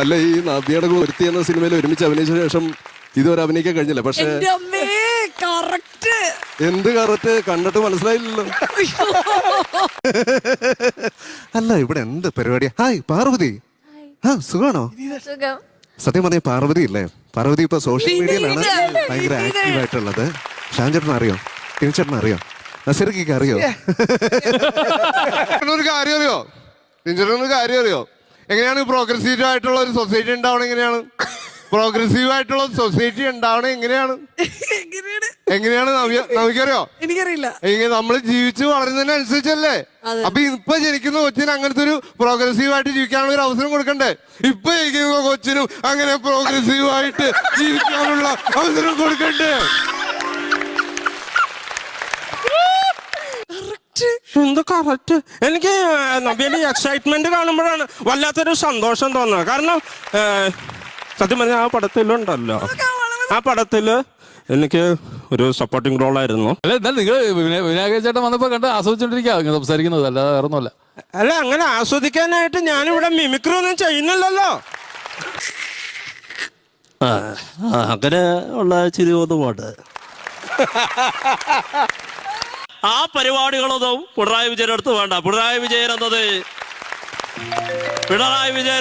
അല്ല ഈ നദിയുടെ ഒരുത്തി എന്ന സിനിമയിൽ ഒരുമിച്ച് അഭിനയിച്ച ശേഷം ഇതുവരെ അഭിനയിക്കാൻ കഴിഞ്ഞില്ല. പക്ഷെ എന്ത് കറക്റ്റ്? കണ്ടിട്ട് മനസ്സിലായില്ലല്ലോ. അല്ല ഇവിടെ എന്ത് പരിപാടി? ഹായ് പാർവതി. ആ സുഖാണോ? സുഖം. സത്യം പറഞ്ഞ പാർവതി ഇല്ലേ? പാർവതി ഇപ്പൊ സോഷ്യൽ മീഡിയയിലാണ് ഭയങ്കര ആക്റ്റീവ് ആയിട്ടുള്ളത്. ഷാൻ ചേട്ടൻ അറിയോ? ടിൻ അറിയോ? നസീർക്കൊക്കെ അറിയോ? ഒരു കാര്യം അറിയോ? ഒരു കാര്യം അറിയോ? എങ്ങനെയാണ് പ്രോഗ്രസീവ് ആയിട്ടുള്ള ഒരു സൊസൈറ്റി ഉണ്ടാവണം എങ്ങനെയാണ്? പ്രോഗ്രസീവ് ആയിട്ടുള്ള സൊസൈറ്റി ഉണ്ടാവണം എങ്ങനെയാണ്? എങ്ങനെയാണ്? നമുക്കറിയോ എനിക്കറിയില്ല. നമ്മൾ ജീവിച്ച് വളരുന്നതിനനുസരിച്ചല്ലേ. അപ്പൊ ഇപ്പൊ ജനിക്കുന്ന കൊച്ചിന് അങ്ങനത്തെ ഒരു പ്രോഗ്രസീവ് ആയിട്ട് ജീവിക്കാനുള്ള ഒരു അവസരം കൊടുക്കണ്ടേ? ഇപ്പൊ ജനിക്കുന്ന കൊച്ചിനും അങ്ങനെ പ്രോഗ്രസീവ് ആയിട്ട് ജീവിക്കാനുള്ള അവസരം കൊടുക്കണ്ടേ? എന്ത് കറക്റ്റ് എനിക്ക് നബിയുടെ എക്സൈറ്റ്മെന്റ് കാണുമ്പോഴാണ് വല്ലാത്തൊരു സന്തോഷം തോന്നുന്നത്. കാരണം സത്യം പറഞ്ഞാൽ ആ പടത്തിലുണ്ടല്ലോ. ആ പടത്തിൽ എനിക്ക് ഒരു സപ്പോർട്ടിംഗ് റോൾ ആയിരുന്നു. അല്ല എന്നാൽ നിങ്ങൾ വിനായക ചേട്ടൻ വന്നപ്പോ കണ്ട് ആസ്വദിച്ചോണ്ടിരിക്കുക സംസാരിക്കുന്നത്. അല്ല വേറെ ഒന്നുമല്ല. അല്ല അങ്ങനെ ആസ്വദിക്കാനായിട്ട് ഞാനിവിടെ മിമിക്രി ഒന്നും ചെയ്യുന്നില്ലല്ലോ. അങ്ങനെ ഉള്ള ചിരി പോട്ടെ. ആ പരിപാടികളൊന്നും പിണറായി വിജയൻ അടുത്ത് വേണ്ട. പിണറായി വിജയൻ എന്നത് പിണറായി വിജയൻ